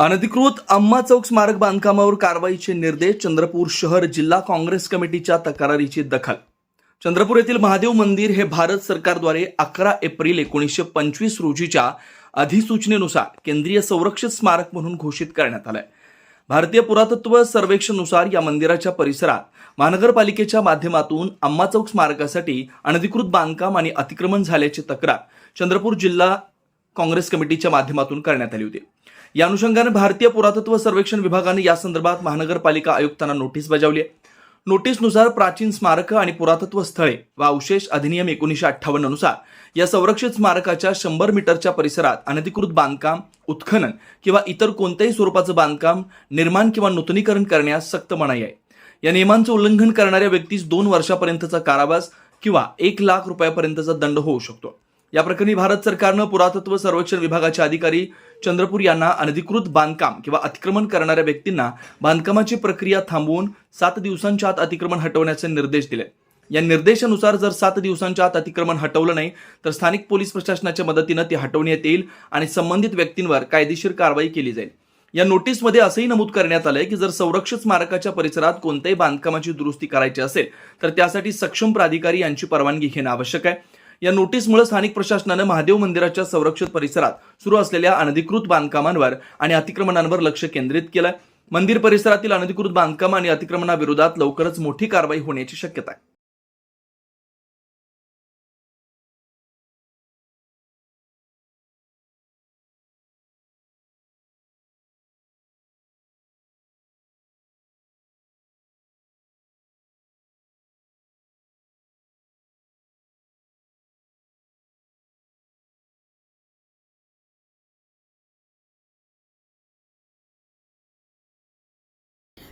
अनधिकृत अम्मा चौक स्मारक बांधकामावर कारवाईचे निर्देश चंद्रपूर शहर जिल्हा काँग्रेस कमिटीच्या तक्रारीची दखल. चंद्रपूर येथील महादेव मंदिर हे भारत सरकारद्वारे अकरा एप्रिल एकोणीसशे पंचवीस रोजीच्या अधिसूचनेनुसार केंद्रीय संरक्षित स्मारक म्हणून घोषित करण्यात आलंय. भारतीय पुरातत्व सर्वेक्षणनुसार या मंदिराच्या परिसरात महानगरपालिकेच्या माध्यमातून अम्मा चौक स्मारकासाठी अनधिकृत बांधकाम आणि अतिक्रमण झाल्याची तक्रार चंद्रपूर जिल्हा काँग्रेस कमिटीच्या माध्यमातून करण्यात आली होती. या अनुषंगाने भारतीय पुरातत्व सर्वेक्षण विभागाने या संदर्भात महानगरपालिका आयुक्तांना नोटीस बजावली आहे. नोटीसनुसार प्राचीन स्मारकं आणि पुरातत्व स्थळे व अवशेष अधिनियम एकोणीसशे अठ्ठावन्ननुसार या संरक्षित स्मारकाच्या शंभर मीटरच्या परिसरात अनधिकृत बांधकाम उत्खनन किंवा इतर कोणत्याही स्वरूपाचं बांधकाम निर्माण किंवा नूतनीकरण करण्यास सक्त मनाई आहे. या नियमांचं उल्लंघन करणाऱ्या व्यक्तीस दोन वर्षापर्यंतचा कारावास किंवा एक लाख रुपयापर्यंतचा दंड होऊ शकतो. या प्रकरणी भारत सरकारनं पुरातत्व सर्वेक्षण विभागाचे अधिकारी चंद्रपूर यांना अनधिकृत बांधकाम किंवा अतिक्रमण करणाऱ्या व्यक्तींना बांधकामाची प्रक्रिया थांबवून सात दिवसांच्या आत अतिक्रमण हटवण्याचे निर्देश दिले. या निर्देशानुसार जर सात दिवसांच्या आत अतिक्रमण हटवलं नाही तर स्थानिक पोलीस प्रशासनाच्या मदतीनं ते हटवण्यात येईल आणि संबंधित व्यक्तींवर कायदेशीर कारवाई केली जाईल. या नोटीसमध्ये असंही नमूद करण्यात आलंय की जर संरक्षित स्मारकाच्या परिसरात कोणत्याही बांधकामाची दुरुस्ती करायची असेल तर त्यासाठी सक्षम प्राधिकारी यांची परवानगी घेणं आवश्यक आहे. या नोटीसमुळे स्थानिक प्रशासनानं महादेव मंदिराच्या संरक्षित परिसरात सुरू असलेल्या अनधिकृत बांधकामांवर आणि अतिक्रमणांवर लक्ष केंद्रित केलंय. मंदिर परिसरातील अनधिकृत बांधकाम आणि अतिक्रमणाविरोधात लवकरच मोठी कारवाई होण्याची शक्यता आहे.